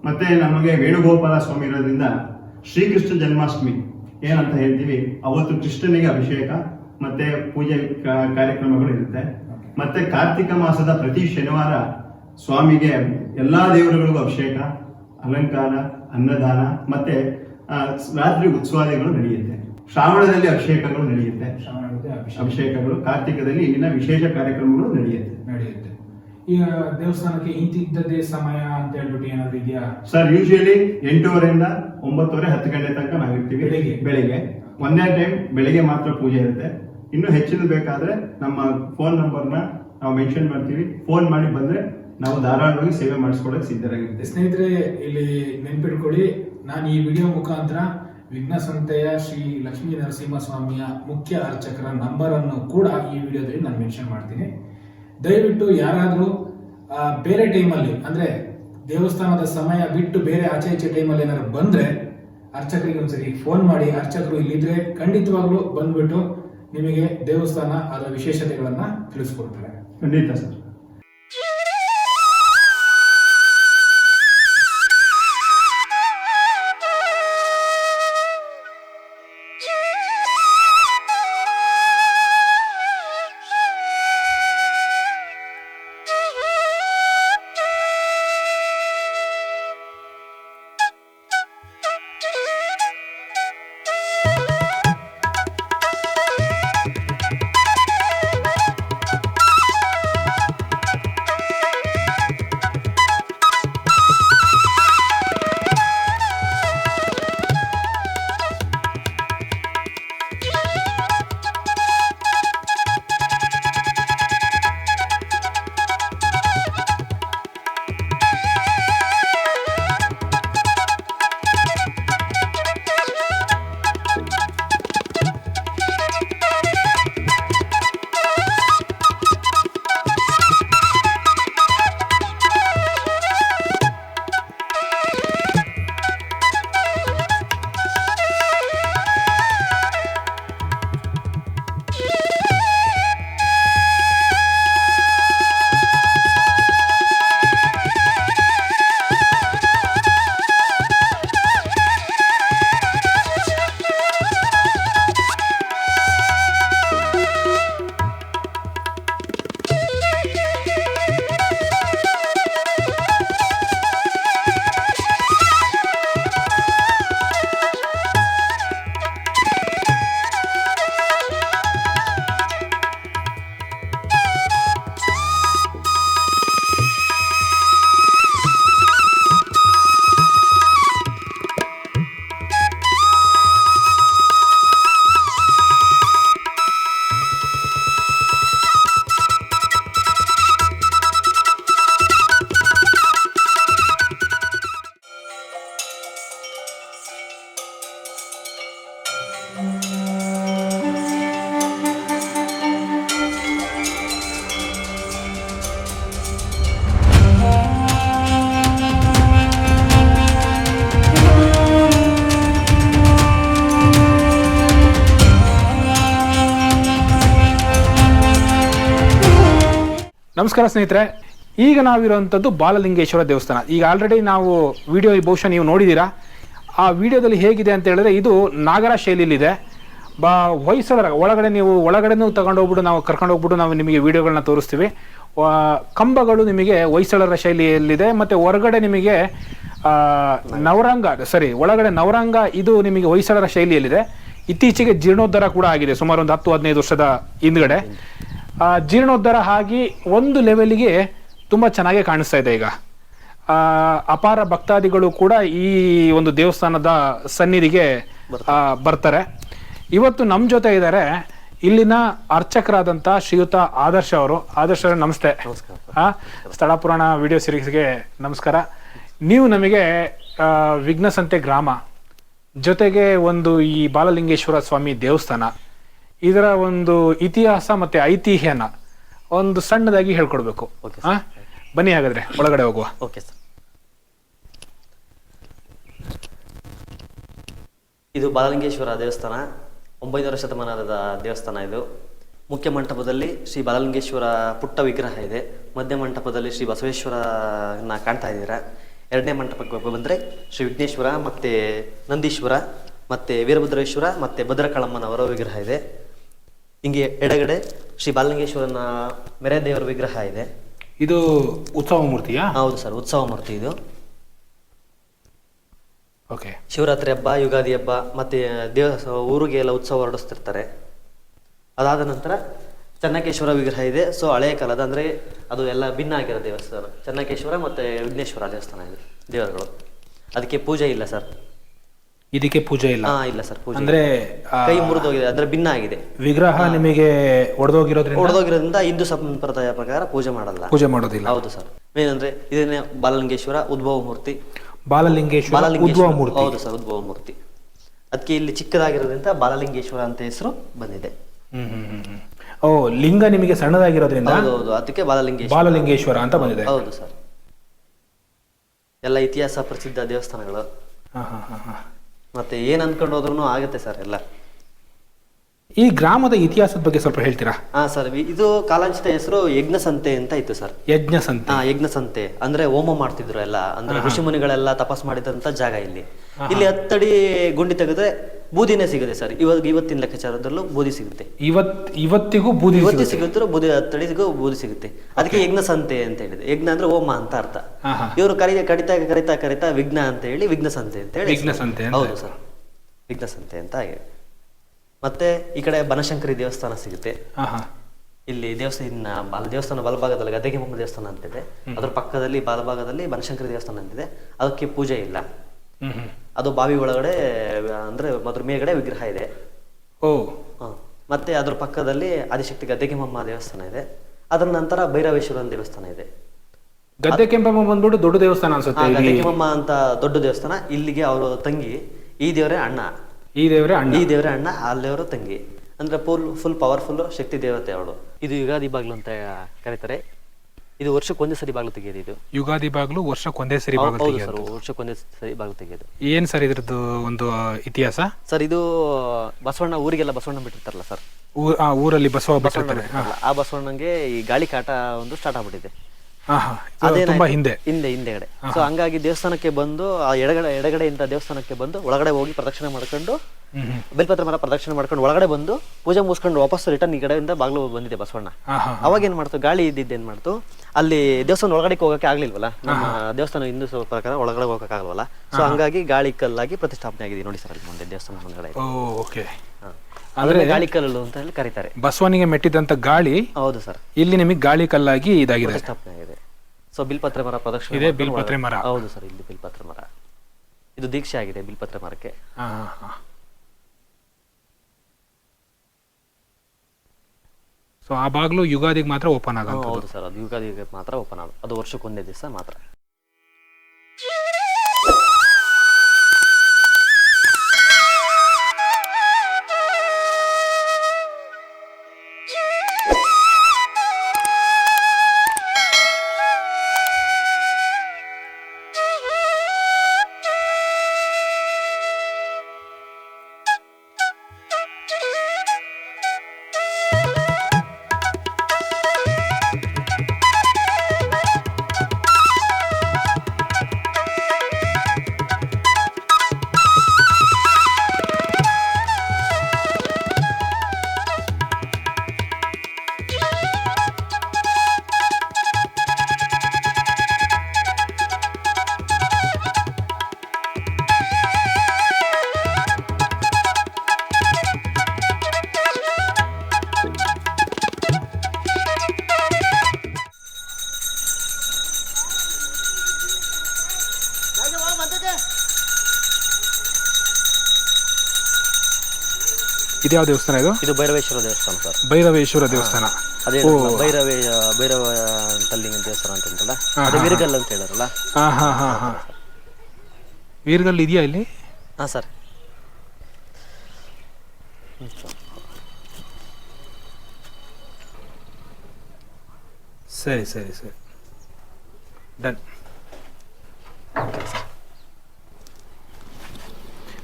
ಮತ್ತೆ ನಮಗೆ ವೇಣುಗೋಪಾಲ ಸ್ವಾಮಿ ಇರೋದ್ರಿಂದ ಶ್ರೀಕೃಷ್ಣ ಜನ್ಮಾಷ್ಟಮಿ. ಏನಂತ ಹೇಳ್ತೀವಿ? ಅವತ್ತು ಕೃಷ್ಣನಿಗೆ ಅಭಿಷೇಕ ಮತ್ತೆ ಪೂಜೆ ಕಾರ್ಯಕ್ರಮಗಳು ಇರುತ್ತೆ. ಮತ್ತೆ ಕಾರ್ತಿಕ ಮಾಸದ ಪ್ರತಿ ಶನಿವಾರ ಸ್ವಾಮಿಗೆ ಎಲ್ಲಾ ದೇವರುಗಳಿಗೂ ಅಭಿಷೇಕ ಅಲಂಕಾರ ಅನ್ನದಾನ ಮತ್ತೆ ರಾತ್ರಿ ಉತ್ಸವಾದಿಗಳು ನಡೆಯುತ್ತೆ. ಶ್ರಾವಣದಲ್ಲಿ ಅಭಿಷೇಕಗಳು ನಡೆಯುತ್ತೆ. ಅಭಿಷೇಕಗಳು. ಕಾರ್ತಿಕದಲ್ಲಿ ಇಲ್ಲಿನ ವಿಶೇಷ ಕಾರ್ಯಕ್ರಮಗಳು ನಡೆಯುತ್ತೆ. ನಡೆಯುತ್ತೆ. ಈಗ ದೇವಸ್ಥಾನಕ್ಕೆ ಇಂತಿದ್ದದೇ ಸಮಯ ಅಂತ ಹೇಳ್ಬಿಟ್ಟು ಏನಾದ್ರು ಇದೆಯಾ? ಸರ್ ಯೂಶಲಿ ಎಂಟೂವರೆಯಿಂದ ಒಂಬತ್ತುವರೆ ಹತ್ತು ಗಂಟೆ ತನಕ ನಾವು ಇರ್ತೀವಿ ಬೆಳಿಗ್ಗೆ? ಬೆಳಿಗ್ಗೆ. ಒಂದೇ ಟೈಮ್ ಬೆಳಿಗ್ಗೆ ಮಾತ್ರ ಪೂಜೆ ಇರುತ್ತೆ. ಇನ್ನು ಹೆಚ್ಚಿನ ಬೇಕಾದ್ರೆ ನಮ್ಮ ಫೋನ್ ನಂಬರ್ನ ನಾವು ಮೆನ್ಷನ್ ಮಾಡ್ತೀವಿ. ಫೋನ್ ಮಾಡಿ ಬಂದ್ರೆ ನಾವು ಧಾರಾಳವಾಗಿ ಸೇವೆ ಮಾಡಿಸ್ಕೊಳ್ಳೋಕೆ ಸಿದ್ಧರಾಗಿರುತ್ತೆ ಸ್ನೇಹಿತರೆ ಇಲ್ಲಿ ನೆನ್ಪಿಟ್ಕೊಳ್ಳಿ ನಾನು ಈ ವಿಡಿಯೋ ಮುಖಾಂತರ ವಿಘ್ನ ಸಂತೆಯ ಶ್ರೀ ಲಕ್ಷ್ಮೀ ನರಸಿಂಹ ಸ್ವಾಮಿಯ ಮುಖ್ಯ ಅರ್ಚಕರ ನಂಬರ್ ಅನ್ನು ಕೂಡ ಈ ವಿಡಿಯೋದಲ್ಲಿ ನಾನು ಮೆನ್ಷನ್ ಮಾಡ್ತೀನಿ. ದಯವಿಟ್ಟು ಯಾರಾದರೂ ಬೇರೆ ಟೈಮಲ್ಲಿ ಅಂದ್ರೆ ದೇವಸ್ಥಾನದ ಸಮಯ ಬಿಟ್ಟು ಬೇರೆ ಆಚೆ ಈಚೆ ಟೈಮಲ್ಲಿ ಏನಾದ್ರು ಬಂದ್ರೆ ಅರ್ಚಕರಿಗೆ ಒಂದ್ಸರಿ ಫೋನ್ ಮಾಡಿ ಅರ್ಚಕರು ಇಲ್ಲಿದ್ರೆ ಖಂಡಿತವಾಗ್ಲೂ ಬಂದ್ಬಿಟ್ಟು ನಿಮಗೆ ದೇವಸ್ಥಾನ ಅದರ ವಿಶೇಷತೆಗಳನ್ನ ತಿಳಿಸ್ಕೊಡ್ತಾರೆ. ಖಂಡಿತ ಸರ್. ನಮಸ್ಕಾರ ಸ್ನೇಹಿತರೆ, ಈಗ ನಾವಿರುವಂಥದ್ದು ಬಾಲಲಿಂಗೇಶ್ವರ ದೇವಸ್ಥಾನ. ಈಗ ಆಲ್ರೆಡಿ ನಾವು ವಿಡಿಯೋ ಬಹುಶಃ ನೀವು ನೋಡಿದ್ದೀರಾ. ಆ ವಿಡಿಯೋದಲ್ಲಿ ಹೇಗಿದೆ ಅಂತ ಹೇಳಿದ್ರೆ, ಇದು ನಾಗರ ಶೈಲಿಯಲ್ಲಿದೆ. ಬಾ, ಹೊಯ್ಸಳರ ಒಳಗಡೆ ನೀವು, ಒಳಗಡೆನೂ ತಗೊಂಡು ಹೋಗ್ಬಿಟ್ಟು ನಾವು ಕರ್ಕೊಂಡು ಹೋಗ್ಬಿಟ್ಟು ನಾವು ನಿಮಗೆ ವಿಡಿಯೋಗಳನ್ನ ತೋರಿಸ್ತೀವಿ. ಕಂಬಗಳು ನಿಮಗೆ ಹೊಯ್ಸಳರ ಶೈಲಿಯಲ್ಲಿದೆ, ಮತ್ತು ಹೊರಗಡೆ ನಿಮಗೆ ನವರಂಗ ಸರಿ ಒಳಗಡೆ ನವರಂಗ, ಇದು ನಿಮಗೆ ಹೊಯ್ಸಳರ ಶೈಲಿಯಲ್ಲಿದೆ. ಇತ್ತೀಚೆಗೆ ಜೀರ್ಣೋದ್ಧಾರ ಕೂಡ ಆಗಿದೆ, ಸುಮಾರು ಒಂದು ಹತ್ತು ಹದಿನೈದು ವರ್ಷದ ಹಿಂದ್ಗಡೆ. ಜೀರ್ಣೋದ್ಧಾರ ಆಗಿ ಒಂದು ಲೆವೆಲ್ಗೆ ತುಂಬ ಚೆನ್ನಾಗೇ ಕಾಣಿಸ್ತಾ ಇದೆ ಈಗ. ಆ, ಅಪಾರ ಭಕ್ತಾದಿಗಳು ಕೂಡ ಈ ಒಂದು ದೇವಸ್ಥಾನದ ಸನ್ನಿಧಿಗೆ ಬರ್ತಾರೆ. ಇವತ್ತು ನಮ್ಮ ಜೊತೆ ಇದ್ದಾರೆ ಇಲ್ಲಿನ ಅರ್ಚಕರಾದಂಥ ಶ್ರೀಯುತ ಆದರ್ಶ ಅವರು. ಆದರ್ಶ ಅವರು ನಮಸ್ತೆ. ಸ್ಥಳ ಪುರಾಣ ವಿಡಿಯೋ ಸಿರೀಸ್ಗೆ ನಮಸ್ಕಾರ. ನೀವು ನಮಗೆ ವಿಘ್ನಸಂತೆ ಗ್ರಾಮ ಜೊತೆಗೆ ಒಂದು ಈ ಬಾಲಲಿಂಗೇಶ್ವರ ಸ್ವಾಮಿ ದೇವಸ್ಥಾನ ಇದರ ಒಂದು ಇತಿಹಾಸ ಮತ್ತೆ ಐತಿಹ್ಯನ ಒಂದು ಸಣ್ಣದಾಗಿ ಹೇಳ್ಕೊಡ್ಬೇಕು? ಬನ್ನಿ ಹಾಗಾದ್ರೆ ಒಳಗಡೆ ಹೋಗುವ. ಓಕೆ ಸರ್ ಇದು ಬಾಲಲಿಂಗೇಶ್ವರ ದೇವಸ್ಥಾನ ಒಂಬೈನೂರ ಶತಮಾನದ ದೇವಸ್ಥಾನ ಇದು. ಮುಖ್ಯ ಮಂಟಪದಲ್ಲಿ ಶ್ರೀ ಬಾಲಲಿಂಗೇಶ್ವರ ಪುಟ್ಟ ವಿಗ್ರಹ ಇದೆ. ಮಧ್ಯ ಮಂಟಪದಲ್ಲಿ ಶ್ರೀ ಬಸವೇಶ್ವರನ ಕಾಣ್ತಾ ಇದ್ದೀರ. ಎರಡನೇ ಮಂಟಪಕ್ಕೆ ಬಂದರೆ ಶ್ರೀ ವಿಘ್ನೇಶ್ವರ ಮತ್ತು ನಂದೀಶ್ವರ ಮತ್ತು ವೀರಭದ್ರೇಶ್ವರ ಮತ್ತು ಭದ್ರಕಾಳಮ್ಮನವರ ವಿಗ್ರಹ ಇದೆ. ಹಿಂಗೆ ಎಡಗಡೆ ಶ್ರೀ ಬಾಲಲಿಂಗೇಶ್ವರನ ಮೆರೆ ದೇವರ ವಿಗ್ರಹ ಇದೆ. ಇದು ಉತ್ಸವ ಮೂರ್ತಿಯಾ? ಹೌದು ಸರ್ ಉತ್ಸವ ಮೂರ್ತಿ ಇದು. ಓಕೆ. ಶಿವರಾತ್ರಿ ಹಬ್ಬ ಯುಗಾದಿ ಹಬ್ಬ ಮತ್ತೆ ದೇವ ಊರಿಗೆ ಎಲ್ಲ ಉತ್ಸವ ಹೊರಡಿಸ್ತಿರ್ತಾರೆ. ಅದಾದ ನಂತರ ಚನ್ನಕೇಶ್ವರ ವಿಗ್ರಹ ಇದೆ. ಸೊ ಹಳೆಯ ಕಾಲದ ಅಂದ್ರೆ ಅದು ಎಲ್ಲ ಭಿನ್ನ ಆಗಿರೋ ದೇವಸ್ಥಾನ. ಚನ್ನಕೇಶ್ವರ ಮತ್ತೆ ವಿಘ್ನೇಶ್ವರ ದೇವಸ್ಥಾನ ಇದೆ ದೇವರುಗಳು. ಅದಕ್ಕೆ ಪೂಜೆ ಇಲ್ಲ ಸರ್. ಇದಕ್ಕೆ ಪೂಜೆ ಇಲ್ಲ. ಹಾ ಇಲ್ಲ ಸರ್ ಪೂಜೆ ಅಂದ್ರೆ ಆ, ಕೈ ಮುರಿದೋಗಿದೆ ಅಂದ್ರೆ ಭಿನ್ನ ಆಗಿದೆ. ವಿಗ್ರಹ ನಿಮಗೆ ಒಡೆದೋಗಿರೋದ್ರಿಂದ? ಒಡೆದೋಗಿರೋದ್ರಿಂದ ಹಿಂದೂ ಸಂಪ್ರದಾಯ ಪ್ರಕಾರ ಪೂಜೆ ಮಾಡಲ್ಲ. ಪೂಜೆ ಮಾಡೋದಿಲ್ಲ. ಹೌದು ಸರ್. ಏನಂದ್ರೆ ಇದನ್ನೇ ಬಾಲಲಿಂಗೇಶ್ವರ ಉದ್ಭವ ಮೂರ್ತಿ. ಬಾಲಲಿಂಗೇಶ್ವರ ಉದ್ಭವ ಬಾಲಲಿಂಗೇಶ್ವರ ಮೂರ್ತಿ. ಹೌದು ಸರ್ ಉದ್ಭವ ಮೂರ್ತಿ. ಅದಕ್ಕೆ ಇಲ್ಲಿ ಚಿಕ್ಕದಾಗಿರೋದ್ರಿಂದ ಬಾಲಲಿಂಗೇಶ್ವರ ಅಂತ ಹೆಸರು ಬಂದಿದೆ. ಹ್ಮ್ ಹ್ಮ್ ಹ್ಮ್ ಹ್ಮ್. ಓ ಲಿಂಗ ನಿಮಗೆ ಸಣ್ಣದಾಗಿರೋದ್ರಿಂದ ಹೌದು ಹೌದು. ಅದಕ್ಕೆ ಬಾಲಲಿಂಗೇಶ್ವರ. ಬಾಲಲಿಂಗೇಶ್ವರ ಅಂತ ಬಂದಿದೆ. ಹೌದು ಸರ್. ಎಲ್ಲ ಇತಿಹಾಸ ಪ್ರಸಿದ್ಧ ದೇವಸ್ಥಾನಗಳು. ಹಾ, ಹಾ, ಹಾ, ಹಾ. ಮತ್ತೆ ಏನು ಅನ್ಕೊಂಡು ಹೋದ್ರೂ ಆಗುತ್ತೆ ಸರ್ ಎಲ್ಲ. ಈ ಗ್ರಾಮದ ಇತಿಹಾಸದ ಬಗ್ಗೆ ಸ್ವಲ್ಪ ಹೇಳ್ತೀರಾ? ಹಾ ಸರ್. ಇದು ಕಾಲಾಂಚಿತ ಹೆಸರು ಯಜ್ಞ ಸಂತೆ ಅಂತ ಇತ್ತು ಸರ್. ಯಜ್ಞ ಸಂತೆ ಹಾ ಯಜ್ಞ ಸಂತೆ ಅಂದ್ರೆ ಹೋಮ ಮಾಡ್ತಿದ್ರು ಎಲ್ಲ. ಅಂದ್ರೆ ಋಷಿ ಮುನಿಗಳೆಲ್ಲ ತಪಸ್ ಮಾಡಿದಂತ ಜಾಗ ಇಲ್ಲಿ. ಇಲ್ಲಿ ಹತ್ತಡಿ ಗುಂಡಿ ತೆಗೆದ್ರೆ ಬೂದಿನೇ ಸಿಗುತ್ತೆ ಸರ್. ಇವಾಗ ಇವತ್ತಿನ ಲೆಕ್ಕಾಚಾರದಲ್ಲೂ ಬೂದಿ ಸಿಗುತ್ತೆ. ಇವತ್ ಇವತ್ತಿಗೂ ಬೂದಿ ಇವತ್ತಿ ಸಿಗುತ್ತೋ. ಬೂದಿ ಹತ್ತಡಿಗೂ ಬೂದಿ ಸಿಗುತ್ತೆ. ಅದಕ್ಕೆ ಯಜ್ಞ ಸಂತೆ ಅಂತ ಹೇಳಿದೆ ಯಜ್ಞ ಅಂದ್ರೆ ಹೋಮ ಅಂತ ಅರ್ಥ. ಹಾ, ಹಾ. ಇವರು ಕರಿ ಕರಿತಾ ಕರಿತಾ ಕರಿತಾ ವಿಘ್ನ ಅಂತ ಹೇಳಿ ವಿಘ್ನ ಸಂತೆ ಅಂತ ಹೇಳಿ ವಿಘ್ನ ಸಂತೆ ಅಂತ. ಹೌದು ಸರ್. ವಿಘ್ನ ಸಂತೆ ಅಂತ ಹಾಗೆ. ಮತ್ತೆ ಈ ಕಡೆ ಬನಶಂಕರಿ ದೇವಸ್ಥಾನ ಸಿಗುತ್ತೆ. ಇಲ್ಲಿ ದೇವಸ್ಥಾನ ಬಲ ದೇವಸ್ಥಾನ ಬಲಭಾಗದಲ್ಲಿ ಗದ್ದೆಗೆಮ್ಮಮ್ಮ ದೇವಸ್ಥಾನ ಅಂತಿದೆ ಅದ್ರ ಪಕ್ಕದಲ್ಲಿ ಬಲಭಾಗದಲ್ಲಿ ಬನಶಂಕರಿ ದೇವಸ್ಥಾನ ಅಂತಿದೆ ಅದಕ್ಕೆ ಪೂಜೆ ಇಲ್ಲ. ಅದು ಬಾವಿ ಒಳಗಡೆ ಅಂದ್ರೆ ಅದ್ರ ಮೇಲ್ಗಡೆ ವಿಗ್ರಹ ಇದೆ. ಓ. ಮತ್ತೆ ಅದ್ರ ಪಕ್ಕದಲ್ಲಿ ಆದಿಶಕ್ತಿ ಗದ್ದೆಗೆಮ್ಮಮ್ಮ ದೇವಸ್ಥಾನ ಇದೆ. ಅದರ ನಂತರ ಭೈರವೇಶ್ವರನ ದೇವಸ್ಥಾನ ಇದೆ. ಗದ್ದೆ ಕೆಂಪಮ್ಮ ಬಂದ್ಬಿಟ್ಟು ದೊಡ್ಡ ದೇವಸ್ಥಾನ ಅನ್ಸುತ್ತೆ ಗದ್ದೆ ಕೆಂಪಮ್ಮ ಅಂತ ದೊಡ್ಡ ದೇವಸ್ಥಾನ. ಇಲ್ಲಿಗೆ ಅವರು ತಂಗಿ ಈ ದೇವರೇ ಅಣ್ಣ. ಈ ದೇವರ ಅಣ್ಣ. ಈ ದೇವರ ಅಣ್ಣ ಅಲ್ಲಿಯವರು ತಂಗಿ. ಅಂದ್ರೆ ಫುಲ್ ಫುಲ್ ಪವರ್ಫುಲ್ ಶಕ್ತಿ ದೇವತೆ ಅವಳು. ಇದು ಯುಗಾದಿ ಬಾಗ್ಲು ಅಂತ ಕರೀತಾರೆ. ಇದು ವರ್ಷಕ್ಕೆ ಒಂದೇ ಸರಿ ಬಾಗ್ಲು ತೆಗೆಯೋದು ಇದು. ಯುಗಾದಿ ಬಾಗ್ಲು ವರ್ಷಕ್ಕೊಂದೇ ಸರಿ ಬಾಗಿಲು ಹೌದು ಸರ್ ಸರ್ ವರ್ಷಕ್ಕೊಂದೇ ಸರಿ ಬಾಗ್ಲು ತೆಗೆಯೋದು. ಏನ್ ಸರ್ ಇದ್ರದ್ದು ಒಂದು ಇತಿಹಾಸ? ಸರ್ ಇದು ಬಸವಣ್ಣ ಊರಿಗೆಲ್ಲ ಬಸವಣ್ಣ ಬಿಟ್ಟಿರ್ತಾರಲ್ಲ ಸರ್. ಆ, ಊರಲ್ಲಿ ಬಸವ ಬಸವಣ್ಣ ಬಿಟ್ಟಿರ್ತಾರೆ ಬಿಟ್ಟಿರ್ತಾರಲ್ಲ, ಆ ಬಸವಣ್ಣಂಗೆ ಈ ಗಾಳಿ ಕಾಟ ಒಂದು ಸ್ಟಾರ್ಟ್ ಆಗ್ಬಿಟ್ಟಿದೆ. ಹಿಂದೆ. ಹಿಂದೆ ಹಿಂದೆಗಡೆ. ಸೊ ಹಂಗಾಗಿ ದೇವಸ್ಥಾನಕ್ಕೆ ಬಂದು ಆ ಎಡಗಡೆ ಎಡಗಡೆಯಿಂದ ದೇವಸ್ಥಾನಕ್ಕೆ ಬಂದು ಒಳಗಡೆ ಹೋಗಿ ಪ್ರದಕ್ಷಿಣೆ ಮಾಡ್ಕೊಂಡು ಬೆಲ್ಪತ್ರ ಮರ ಪ್ರದಕ್ಷಿಣೆ ಮಾಡ್ಕೊಂಡು ಒಳಗಡೆ ಬಂದು ಪೂಜೆ ಮುಗಿಸ್ಕೊಂಡು ವಾಪಸ್ ರಿಟರ್ನ್ ಈ ಕಡೆಯಿಂದ ಬಾಗ್ಲು ಬಂದಿದೆ ಬಸವಣ್ಣ. ಅವಾಗ ಏನ್ ಮಾಡ್ತು? ಗಾಳಿ ಇದ್ದಿದ್ದು ಏನ್ ಮಾಡ್ತು? ಅಲ್ಲಿ ದೇವಸ್ಥಾನ ಒಳಗಡೆ ಹೋಗಕ್ಕೆ ಆಗ್ಲಿಲ್ವಲ್ಲ? ನಮ್ಮ ದೇವಸ್ಥಾನ ಹಿಂದೂ ಸ- ಪ್ರಕಾರ ಒಳಗಡೆ ಹೋಗಕ್ಕೆ ಆಗಲ್ವಲ್ಲ ಸೊ ಹಂಗಾಗಿ ಗಾಳಿ ಕಲ್ಲಾಗಿ ಪ್ರತಿಷ್ಠಾಪನೆ ಆಗಿದೆ ನೋಡಿ ಸರ್ ಅಲ್ಲಿ ಮುಂದೆ ದೇವಸ್ಥಾನ ಮುಂದೆ. ಅಂದ್ರೆ ಗಾಳಿ ಕಲ್ಲು ಅಂತ ಹೇಳಿ ಕರೀತಾರೆ. ಬಸವನಿಗೆ ಮೆಟ್ಟಿದಂತ ಗಾಳಿ ಹೌದು ಸರ್. ಇಲ್ಲಿ ನಿಮಗೆ ಗಾಳಿ ಕಲ್ಲಾಗಿ ಇದಾಗಿದೆ. ಪ್ರತಿಷ್ಠಾಪನೆ ಆಗಿದೆ. ಸೊ ಬಿಲ್ಪತ್ರೆ ಮರ ಪ್ರದಕ್ಷಿಣೆ ಇದೆ ಮಾಡ್ಕೊಂಡು ಬಿಲ್ಪತ್ರೆ ಮರ. ಹೌದು ಸರ್ ಇಲ್ಲಿ ಬಿಲ್ಪತ್ರೆ ಮರ. ಇದು ದೀಕ್ಷೆ ಆಗಿದೆ ಬಿಲ್ಪತ್ರೆ ಮರಕ್ಕೆ. ಹಾ ಹಾ ಹಾ. ಸೊ ಆ ಬಾಗ್ಲು ಯುಗಾದಿಗೆ ಮಾತ್ರ ಓಪನ್ ಹಾ, ಆಗಂತ ಹೌದು ಸರ್ ಅದು ಯುಗಾದಿಗೆ ಮಾತ್ರ ಓಪನ್ ಆಗ ಅದು ವರ್ಷಕ್ಕೊಂದೇ ದಿವಸ ಮಾತ್ರ. ಇದ್ಯಾವ ದೇವಸ್ಥಾನ ಇದು? ಇದು ಭೈರವೇಶ್ವರ ದೇವಸ್ಥಾನ ಸರ್. ಭೈರವೇಶ್ವರ ದೇವಸ್ಥಾನ. ಅದೇ ಭೈರವೇ ಭೈರವ ತಲ್ಲಿಂಗ ದೇವಸ್ಥಾನ ಅಂತ ಹೇಳ್ತಲ್ಲ ಅದೇ ವೀರಗಲ್ ಅಂತ ಹೇಳಾರಲ್ಲ? ಹಾ ಹಾ ಹಾ ಹಾ. ವೀರ್ಗಲ್ ಇದೆಯಾ ಇಲ್ಲಿ? ಹಾ ಸರ್. ಸರಿ ಸರಿ ಸರಿ. ಡನ್.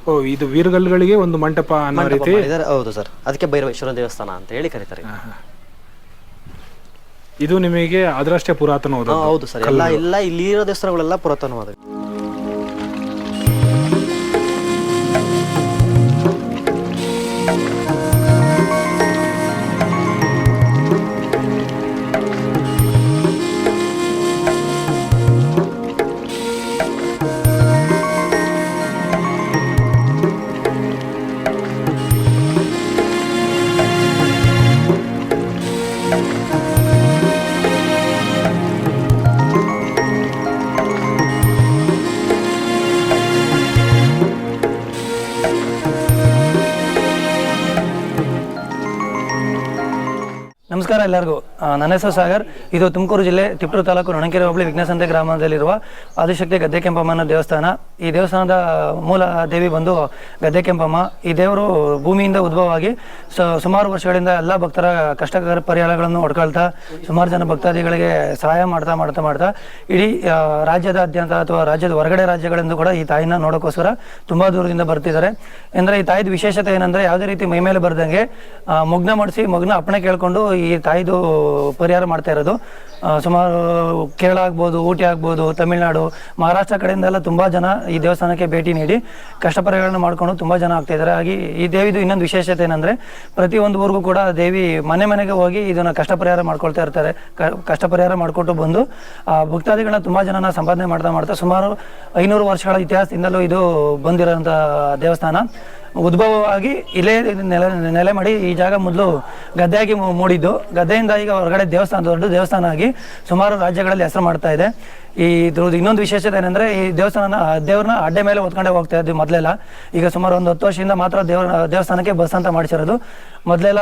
ಓ ಇದು ವೀರಗಲ್ಗಳಿಗೆ ಒಂದು ಮಂಟಪ ಅನ್ನೋ ಮಂಟಪ ರೀತಿ? ಮಾಡಿದ್ದಾರೆ. ಹೌದು ಸರ್. ಅದಕ್ಕೆ ಭೈರವೇಶ್ವರ ದೇವಸ್ಥಾನ ಅಂತ ಹೇಳಿ ಕರೀತಾರೆ. ಇದು ನಿಮಗೆ ಅದರಷ್ಟೇ ಪುರಾತನವಾದ ಹಾ, ಹೌದು ಸರ್. ಎಲ್ಲ ಎಲ್ಲ ಇಲ್ಲಿ ಇರೋ ದೇವಸ್ಥಾನಗಳೆಲ್ಲ ಪುರಾತನವಾದ ಎಲ್ಲರಿಗೂ ನನ್ನ ಹೆಸರು ಸಾಗರ್. ಇದು ತುಮಕೂರು ಜಿಲ್ಲೆ ತಿಪ್ಟೂರು ತಾಲೂಕು ನೊಣಕೆರೆ ಹೋಬಳಿ ವಿಘ್ನಸಂತೆ ಗ್ರಾಮದಲ್ಲಿರುವ ಆದಿಶಕ್ತಿ ಗದ್ದೆ ಕೆಂಪಮ್ಮನ ದೇವಸ್ಥಾನ. ಈ ದೇವಸ್ಥಾನದ ಮೂಲ ದೇವಿ ಬಂದು ಗದ್ದೆ ಕೆಂಪಮ್ಮ, ಈ ದೇವರು ಭೂಮಿಯಿಂದ ಉದ್ಭವವಾಗಿ ಸುಮಾರು ವರ್ಷಗಳಿಂದ ಎಲ್ಲ ಭಕ್ತರ ಕಷ್ಟ ಪರಿಹಾರಗಳನ್ನು ಹೊಡ್ಕೊಳ್ತಾ, ಸುಮಾರು ಜನ ಭಕ್ತಾದಿಗಳಿಗೆ ಸಹಾಯ ಮಾಡ್ತಾ ಮಾಡ್ತಾ ಮಾಡ್ತಾ, ಇಡೀ ರಾಜ್ಯದಾದ್ಯಂತ ಅಥವಾ ರಾಜ್ಯದ ಹೊರಗಡೆ ರಾಜ್ಯಗಳಿಂದ ಕೂಡ ಈ ತಾಯಿನ ನೋಡೋಕ್ಕೋಸ್ಕರ ತುಂಬಾ ದೂರದಿಂದ ಬರ್ತಿದ್ದಾರೆ. ಅಂದ್ರೆ ಈ ತಾಯಿದ ವಿಶೇಷತೆ ಏನಂದ್ರೆ ಯಾವುದೇ ರೀತಿ ಮೈ ಮೇಲೆ ಬರ್ದಂಗೆ ಮಗ್ನ ಮಾಡಿಸಿ ಮಗ್ನ ಅಪ್ಪಣೆ ಕೇಳ್ಕೊಂಡು ಈ ತಾಯಿದು ಪರಿಹಾರ ಮಾಡ್ತಾ ಇರೋದು. ಸುಮಾರು ಕೇರಳ ಆಗ್ಬೋದು, ಊಟಿ ಆಗ್ಬೋದು, ತಮಿಳುನಾಡು, ಮಹಾರಾಷ್ಟ್ರ ಕಡೆಯಿಂದ ಎಲ್ಲ ತುಂಬಾ ಜನ ಈ ದೇವಸ್ಥಾನಕ್ಕೆ ಭೇಟಿ ನೀಡಿ ಕಷ್ಟ ಪರಿಹಾರಗಳನ್ನ ಮಾಡ್ಕೊಂಡು ತುಂಬಾ ಜನ ಆಗ್ತಾ ಇದ್ದಾರೆ. ಹಾಗೆ ಈ ದೇವಿದು ಇನ್ನೊಂದು ವಿಶೇಷತೆ ಏನಂದ್ರೆ ಪ್ರತಿ ಒಂದು ಊರಿಗೂ ಕೂಡ ದೇವಿ ಮನೆ ಮನೆಗೆ ಹೋಗಿ ಇದನ್ನ ಕಷ್ಟ ಪರಿಹಾರ ಮಾಡ್ಕೊಳ್ತಾ ಇರ್ತಾರೆ. ಕಷ್ಟ ಪರಿಹಾರ ಮಾಡ್ಕೊಟ್ಟು ಬಂದು, ಆ, ಭಕ್ತಾದಿಗಳನ್ನ ತುಂಬಾ ಜನನ ಸಂಪಾದನೆ ಮಾಡ್ತಾ ಮಾಡ್ತಾ ಸುಮಾರು ಐನೂರು ವರ್ಷಗಳ ಇತಿಹಾಸದಿಂದಲೂ ಇದು ಬಂದಿರೋಂಥ ದೇವಸ್ಥಾನ. ಉದ್ಭವವಾಗಿ ಇಲ್ಲೇ ನೆಲೆ ನೆಲೆ ಮಾಡಿ ಈ ಜಾಗ ಮೊದಲು ಗದ್ದೆಯಾಗಿ ಮೂಡಿದ್ದು. ಗದ್ದೆಯಿಂದ ಈಗ ಹೊರಗಡೆ ದೇವಸ್ಥಾನ ದೊಡ್ಡ ದೇವಸ್ಥಾನ ಆಗಿ ಸುಮಾರು ರಾಜ್ಯಗಳಲ್ಲಿ ಹೆಸರು ಮಾಡ್ತಾ ಇದೆ. ಈ ಇದ್ರದ್ದು ಇನ್ನೊಂದು ವಿಶೇಷತೆ ಏನಂದ್ರೆ ಈ ದೇವಸ್ಥಾನ ದೇವ್ರನ್ನ ಅಡ್ಡೆ ಮೇಲೆ ಹೊತ್ಕೊಂಡೆ ಹೋಗ್ತಾ ಇದ್ವಿ ಮೊದಲೆಲ್ಲ. ಈಗ ಸುಮಾರು ಒಂದು ಹತ್ತು ವರ್ಷದಿಂದ ಮಾತ್ರ ದೇವ್ರ, ದೇವಸ್ಥಾನಕ್ಕೆ ಬಸ್ ಅಂತ ಮಾಡಿಸಿರೋದು. ಮೊದಲೆಲ್ಲ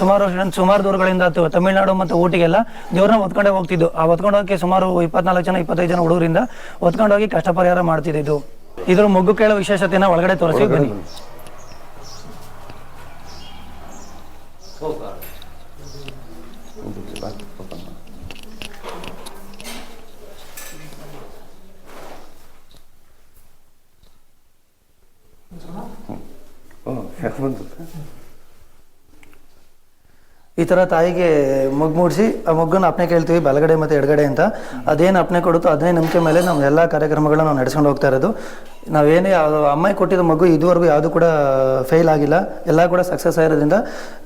ಸುಮಾರು ಸುಮಾರು ದೂರಗಳಿಂದ ತಮಿಳುನಾಡು ಮತ್ತು ಊಟಿಗೆಲ್ಲ ದೇವ್ರನ್ನ ಹೊತ್ಕೊಂಡೆ ಹೋಗ್ತಿದ್ದು. ಆ ಹೊತ್ಕೊಂಡು ಹೋಗಿ ಸುಮಾರು ಇಪ್ಪತ್ನಾಲ್ಕು ಜನ, ಇಪ್ಪತ್ತೈದು ಜನ ಹುಡುಗರಿಂದ ಹೊತ್ಕೊಂಡು ಹೋಗಿ ಕಷ್ಟ ಪರಿಹಾರ ಮಾಡ್ತಿದ್ದು ಇದ್ರ ಮೊಗ್ಗು ಕೇಳೋ ವಿಶೇಷತೆನ ಒಳಗಡೆ ತೋರಿಸಿ, ಬನ್ನಿ. ಈ ಥರ ತಾಯಿಗೆ ಮಗ್ ಮೂಡಿಸಿ, ಆ ಮಗ್ಗನ್ನು ಅಪ್ನೆ ಕೇಳ್ತೀವಿ, ಬಲಗಡೆ ಮತ್ತು ಎಡಗಡೆ ಅಂತ. ಅದೇನು ಅಪ್ನೆ ಕೊಡುತ್ತೋ, ಅದೇ ನಂಬಿಕೆ ಮೇಲೆ ನಮ್ಮ ಎಲ್ಲ ಕಾರ್ಯಕ್ರಮಗಳನ್ನ ನಾವು ನಡೆಸ್ಕೊಂಡು ಹೋಗ್ತಾ ಇರೋದು. ನಾವೇನೇ ಯಾವ್ದು ಅಮ್ಮಾಯಿ ಕೊಟ್ಟಿದ್ದ ಮಗು ಇದುವರೆಗೂ ಯಾವುದು ಕೂಡ ಫೇಲ್ ಆಗಿಲ್ಲ. ಎಲ್ಲ ಕೂಡ ಸಕ್ಸಸ್ ಆಗಿರೋದ್ರಿಂದ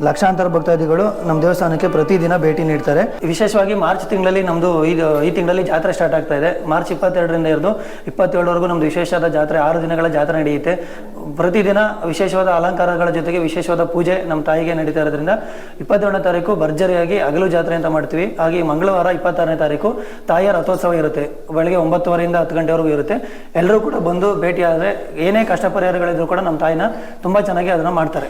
ಲಕ್ಷಾಂತರ ಭಕ್ತಾದಿಗಳು ನಮ್ಮ ದೇವಸ್ಥಾನಕ್ಕೆ ಪ್ರತಿದಿನ ಭೇಟಿ ನೀಡ್ತಾರೆ. ವಿಶೇಷವಾಗಿ ಮಾರ್ಚ್ ತಿಂಗಳಲ್ಲಿ ನಮ್ಮದು ಇದು ಈ ತಿಂಗಳಲ್ಲಿ ಜಾತ್ರೆ ಸ್ಟಾರ್ಟ್ ಆಗ್ತಾ ಇದೆ. ಮಾರ್ಚ್ ಇಪ್ಪತ್ತೆರಡರಿಂದ ಹಿಡಿದು ಇಪ್ಪತ್ತೇಳರವರೆಗೂ ನಮ್ಮದು ವಿಶೇಷವಾದ ಜಾತ್ರೆ, ಆರು ದಿನಗಳ ಜಾತ್ರೆ ನಡೆಯುತ್ತೆ. ಪ್ರತಿದಿನ ವಿಶೇಷವಾದ ಅಲಂಕಾರಗಳ ಜೊತೆಗೆ ವಿಶೇಷವಾದ ಪೂಜೆ ನಮ್ಮ ತಾಯಿಗೆ ನಡೀತಾ ಇರೋದ್ರಿಂದ ಇಪ್ಪತ್ತೇಳನೇ ತಾರೀಕು ಭರ್ಜರಿಯಾಗಿ ಹಗಲು ಜಾತ್ರೆ ಅಂತ ಮಾಡ್ತೀವಿ. ಹಾಗೆ ಮಂಗಳವಾರ ಇಪ್ಪತ್ತಾರನೇ ತಾರೀಕು ತಾಯಿಯ ರಥೋತ್ಸವ ಇರುತ್ತೆ. ಬೆಳಗ್ಗೆ ಒಂಬತ್ತುವರೆಯಿಂದ ಹತ್ತು ಗಂಟೆವರೆಗೂ ಇರುತ್ತೆ. ಎಲ್ಲರೂ ಕೂಡ ಬಂದು ಭೇಟಿ ಆದರೆ ಏನೇ ಕಷ್ಟ ಪರಿಹಾರಗಳಿದ್ರು ಕೂಡ ನಮ್ಮ ತಾಯಿನ ತುಂಬ ಚೆನ್ನಾಗಿ ಅದನ್ನು ಮಾಡ್ತಾರೆ.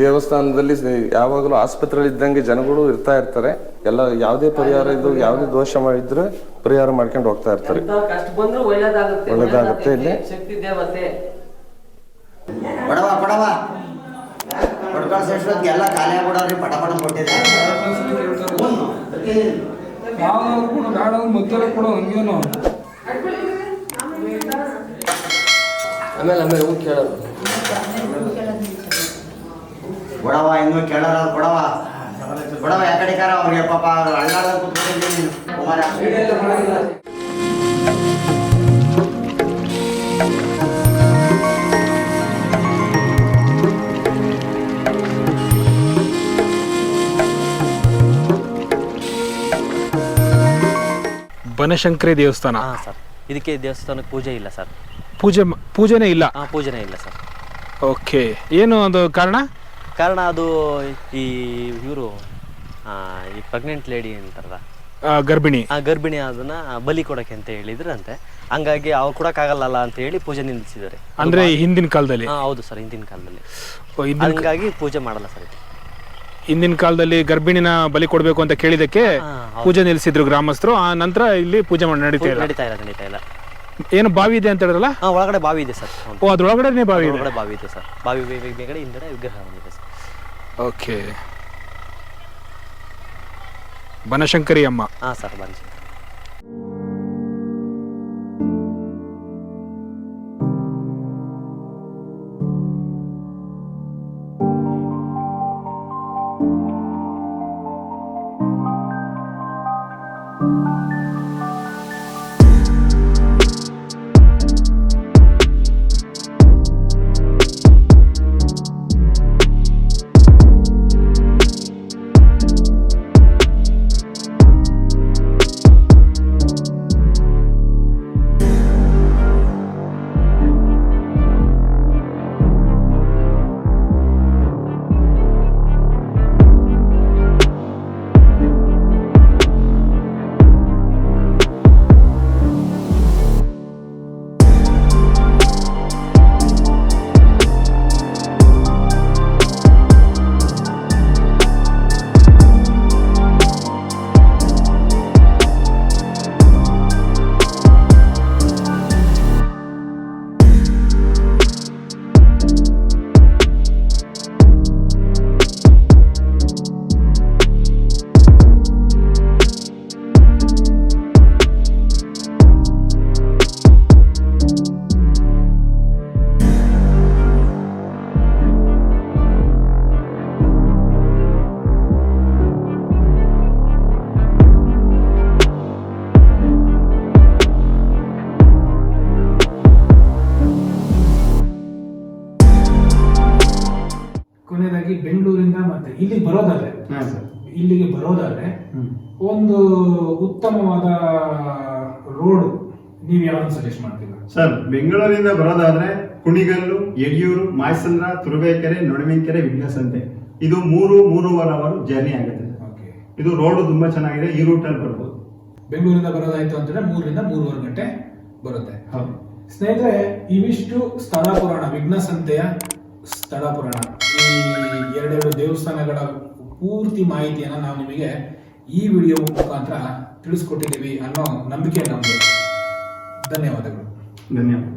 ದೇವಸ್ಥಾನದಲ್ಲಿ ಯಾವಾಗಲೂ ಆಸ್ಪತ್ರೆಯಲ್ಲಿ ಇದ್ದಂಗೆ ಜನಗಳು ಇರ್ತಾ ಇರ್ತಾರೆ. ಎಲ್ಲ ಯಾವುದೇ ಪರಿಹಾರ ಇದ್ರು ಯಾವುದೇ ದೋಷ ಮಾಡಿದ್ರೆ ಪರಿಹಾರ ಮಾಡ್ಕೊಂಡು ಹೋಗ್ತಾ ಇರ್ತಾರೆ. ಕಷ್ಟ ಬಂದ್ರು ಒಳ್ಳೇದಾಗುತ್ತೆ. ಇಲ್ಲಿ. ಎಲ್ಲ ಖಾಲಿ ಆಗ್ಬಿಡೋರಿ ಪಟ ಪಟ ಕೊಟ್ಟಿದ್ದೆ ಯಾವ್ದಾದ್ರು ಕೂಡ ಬೇಡ ಮುತ್ತರ ಕೂಡ ಹಂಗೇನು. ಆಮೇಲೆ ಆಮೇಲೆ ಹೂ ಕೇಳೋದು. ಕೊಡವ ಇನ್ನೂ ಕೇಳಾರ ಕೊಡವ ಕೊಡವ ಯಾಕಡೆ ಕಾರ ಅವ್ರಿಗೆ ಪಾಪ ಅಳ್ಳಾಡ ಕೂತ್ಕೊಂಡಿದ್ದೀನಿ ಕುಮಾರ. ಬನಶಂಕರಿ ದೇವಸ್ಥಾನ. ಹಾಂ ಸರ್. ಇದಕ್ಕೆ ದೇವಸ್ಥಾನಕ್ಕೆ ಪೂಜೆ ಇಲ್ಲ ಸರ್. ಪೂಜೆ ಮ- ಪೂಜೆನೇ ಇಲ್ಲ? ಹಾಂ ಪೂಜೆನೇ ಇಲ್ಲ ಸರ್. ಓಕೆ. ಏನು ಅದು ಕಾರಣ? ಕಾರಣ ಅದು ಈ ಇವರು ಈ ಪ್ರೆಗ್ನೆಂಟ್ ಲೇಡಿ ಅಂತಾರಲ್ಲ. ಆ, ಗರ್ಭಿಣಿ. ಆ ಗರ್ಭಿಣಿ ಅದನ್ನ ಬಲಿ ಕೊಡಕ್ಕೆ ಅಂತ ಹೇಳಿದ್ರಂತೆ. ಹಂಗಾಗಿ ಅವ್ರು ಕೊಡಕ್ಕಾಗಲ್ಲ ಅಂತ ಹೇಳಿ ಪೂಜೆ ನಿಲ್ಲಿಸಿದ್ದಾರೆ. ಅಂದ್ರೆ ಹಿಂದಿನ ಕಾಲದಲ್ಲಿ? ಹಾಂ ಹೌದು ಸರ್ ಹಿಂದಿನ ಕಾಲದಲ್ಲಿ. ಓ, ಹಿಂದಿನ ಹಂಗಾಗಿ ಪೂಜೆ ಮಾಡಲ್ಲ ಸರ್ ಇದು. ಹಿಂದಿನ ಕಾಲದಲ್ಲಿ ಗರ್ಭಿಣಿನ ಬಲಿ ಕೊಡಬೇಕು ಅಂತ ಕೇಳಿದಕ್ಕೆ ಹಾ, ಹೌದು. ಪೂಜೆ ನಿಲ್ಲಿಸಿದ್ರು ಗ್ರಾಮಸ್ಥರು. ಆ ನಂತರ ಇಲ್ಲಿ ಪೂಜೆ ಮಾಡಿ ನಡೀತಾ ಇಲ್ಲ. ನಡೀತಾ ಇಲ್ಲ ನಡೀತಾ ಇಲ್ಲ. ಏನು ಬಾವಿ ಇದೆ ಅಂತ ಹೇಳಿದ್ರಲ್ಲ? ಹಾಂ ಒಳಗಡೆ ಬಾವಿ ಇದೆ ಸರ್. ಹೌದು. ಓ ಅದ್ರೊಳಗಡೆ ಬಾವಿ ಇದೆ? ಒಳಗಡೆ ಬಾವಿ ಇದೆ ಸರ್. ಬಾವಿ ಮೇಗಡೆ ಹಿಂದೆಡೆ ವಿಗ್ರಹ ಇದೆ ಸರ್. ಓಕೆ. ಬನಶಂಕರಿ ಅಮ್ಮ ಹಾಂ ಸರ್ ಸರ್. ನೀವು ಯಾವ್ದು ಸಜೆಸ್ಟ್ ಮಾಡ್ತೀರಾ? ಸರ್ ಬೆಂಗಳೂರಿಂದ ಬರೋದಾದ್ರೆ ಕುಣಿಗಲ್ಲು ಯಡಿಯೂರು ಮಾಯಸಂದ್ರ ತುರುಬೇಕೆರೆ ನೊಣವಿನಕೆರೆ ವಿಘ್ನಸಂತೆ. ಇದು ಮೂರು ಮೂರುವರೆ ಅವರ್ ಜರ್ನಿ ಆಗುತ್ತೆ. ಓಕೆ ಇದು ರೋಡ್ ತುಂಬಾ ಚೆನ್ನಾಗಿದೆ ಈ ರೂಟಲ್ಲಿ ಬರ್ಬೋದು. ಬೆಂಗಳೂರಿಂದ ಬರೋದಾಯ್ತು ಅಂತಂದ್ರೆ ಮೂರರಿಂದ ಮೂರುವರೆ ಗಂಟೆ ಬರುತ್ತೆ. ಹೌದು. ಸ್ನೇಹಿತರೆ ಇವಿಷ್ಟು ಸ್ಥಳ ಪುರಾಣ ವಿಘ್ನ ಸಂತೆಯ ಸ್ಥಳ ಪುರಾಣ. ಈ ಎರಡೆರಡು ದೇವಸ್ಥಾನಗಳ ಪೂರ್ತಿ ಮಾಹಿತಿಯನ್ನ ನಾವು ನಿಮಗೆ ಈ ವಿಡಿಯೋ ಮುಖಾಂತರ ತಿಳಿಸ್ಕೊಟ್ಟಿದ್ದೀವಿ ಅನ್ನೋ ನಂಬಿಕೆ ನಮ್ದು. ಧನ್ಯವಾದಗಳು. ಧನ್ಯವಾದ.